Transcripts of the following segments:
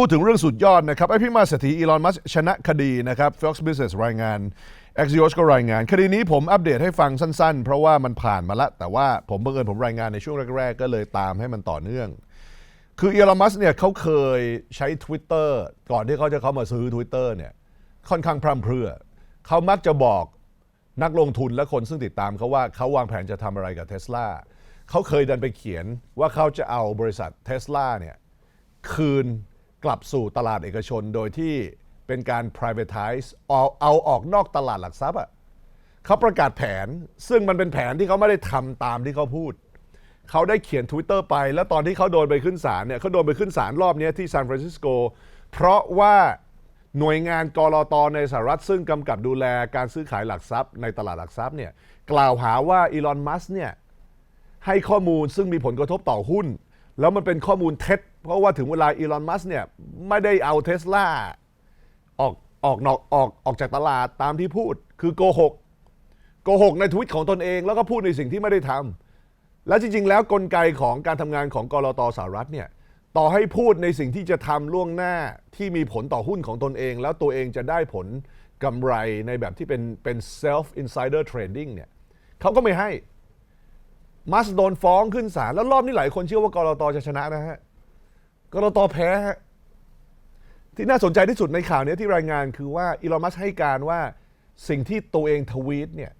พูดถึงเรื่องสุดยอดนะครับไอพี่มาเศรษฐีอีลอนมัสชนะคดีนะครับ Fox Business รายงาน Axios ก็รายงาน คดีนี้ผมอัปเดตให้ฟังสั้นๆ เพราะว่ามันผ่านมาล้วแต่ว่าผมบังเอิญผมรายงานในช่วงแรกๆ ก็เลยตามให้มันต่อเนื่อง คืออีลอนมัสเนี่ยเขาเคยใช้ Twitter ก่อนที่เขาจะเข้ามาซื้อ Twitter เนี่ยค่อนข้างพร่ำเพรื่อเขามักจะบอกนักลงทุนและคนซึ่งติดตามเขาว่าเขาวางแผนจะทำอะไรกับเทสลาเขาเคยดันไปเขียนว่าเขาจะเอาบริษัทเทสลาเนี่ยคืน กลับสู่ตลาดเอกชนโดยที่เป็นการ privatize เอาเอาออกนอกตลาดหลักทรัพย์อะเขาประกาศแผน ซึ่งมันเป็นแผนที่เขาไม่ได้ทำตามที่เขาพูด เขาได้เขียน Twitter ไป แล้วตอนที่เขาโดนไปขึ้นศาลเนี่ยเขาโดนไปขึ้นศาลรอบนี้ที่ซานฟรานซิสโก เพราะว่าหน่วยงานกรอตในสหรัฐ ซึ่งกำกับดูแลการซื้อขายหลักทรัพย์ในตลาดหลักทรัพย์เนี่ยกล่าวหาว่าอีลอน มัสเนี่ยให้ข้อมูลซึ่งมีผลกระทบต่อหุ้น แล้วมันเป็นข้อมูลเท็จ เพราะว่าถึงเวลาอีลอนมัสเนี่ยไม่ได้เอาเทสลาออกออกนอกออกออกจากตลาดตามที่พูด คือโกหกโกหกในทวิตของตนเอง แล้วก็พูดในสิ่งที่ไม่ได้ทำและจริง ๆ แล้วกลไกของการทำงานของกรตสหรัฐเนี่ยต่อให้พูดในสิ่งที่จะทำล่วงหน้าที่มีผลต่อหุ้นของตนเอง แล้วตัวเองจะได้ผลกำไรในแบบที่เป็นเป็น self insider trading เนี่ยเขาก็ไม่ให้ มัสโดนฟ้องขึ้นศาลแล้วรอบนี้หลายคนเชื่อว่ากรตจะชนะนะฮะกรตแพ้ฮะที่น่าสนใจที่สุดในข่าวนี้ที่รายงานคือว่าอีลอนมัสให้การว่าสิ่งที่ตัวเองทวีตเนี่ย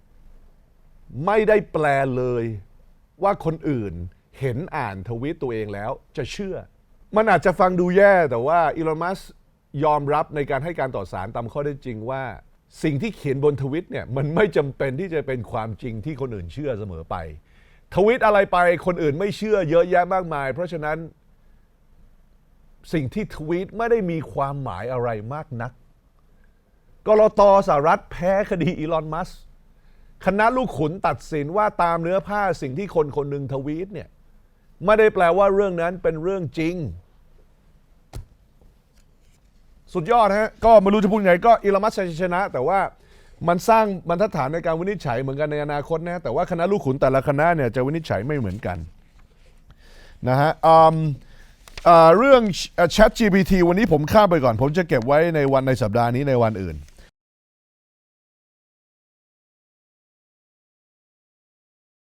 ไม่ได้แปลเลยว่าคนอื่นเห็นอ่านทวีตตัวเองแล้วจะเชื่อ มันอาจจะฟังดูแย่แต่ว่าอีลอนมัสยอมรับในการให้การต่อสารตามข้อได้จริงว่า สิ่งที่เขียนบนทวิตเนี่ยมันไม่จำเป็นที่จะเป็นความจริงที่คนอื่นเชื่อเสมอไป ทวิตอะไรไปคนอื่นไม่เชื่อเยอะแยะมากมาย เพราะฉะนั้น สิ่งที่ทวีตไม่ได้มีความหมายอะไรมากนักกรตสหรัฐแพ้คดีอีลอนมัสคณะลูกขุนตัดสินว่าตามเนื้อผ้าสิ่งที่คนคนหนึ่งทวีตเนี่ยไม่ได้แปลว่าเรื่องนั้นเป็นเรื่องจริง สุดยอดฮะก็ไม่รู้จะพูดไงก็อีลอนมัสชนะ แต่ว่า มันสร้างบรรทัดฐานในการวินิจฉัยเหมือนกันในอนาคตนะแต่ว่าคณะลูกขุนแต่ละคณะเนี่ยจะวินิจฉัยไม่เหมือนกันนะฮะเรื่อง Chat GPT วันนี้ผมข้ามไปก่อน ผมจะเก็บไว้ในวันในสัปดาห์นี้ในวันอื่น